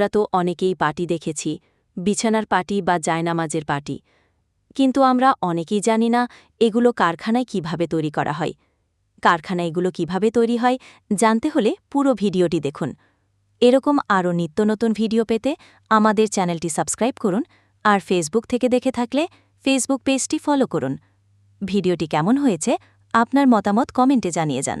আমরা তো অনেকেই পার্টি দেখেছি, বিছানার পার্টি বা জায়নামাজের পার্টি। কিন্তু আমরা অনেকেই জানি না এগুলো কারখানায় কীভাবে তৈরি করা হয়। কারখানায় এগুলো কীভাবে তৈরি হয়, জানতে হলে পুরো ভিডিওটি দেখুন। এরকম আরও নিত্য নতুন ভিডিও পেতে আমাদের চ্যানেলটি সাবস্ক্রাইব করুন আর ফেসবুক থেকে দেখে থাকলে ফেসবুক পেজটি ফলো করুন। ভিডিওটি কেমন হয়েছে, আপনার মতামত কমেন্টে জানিয়ে যান।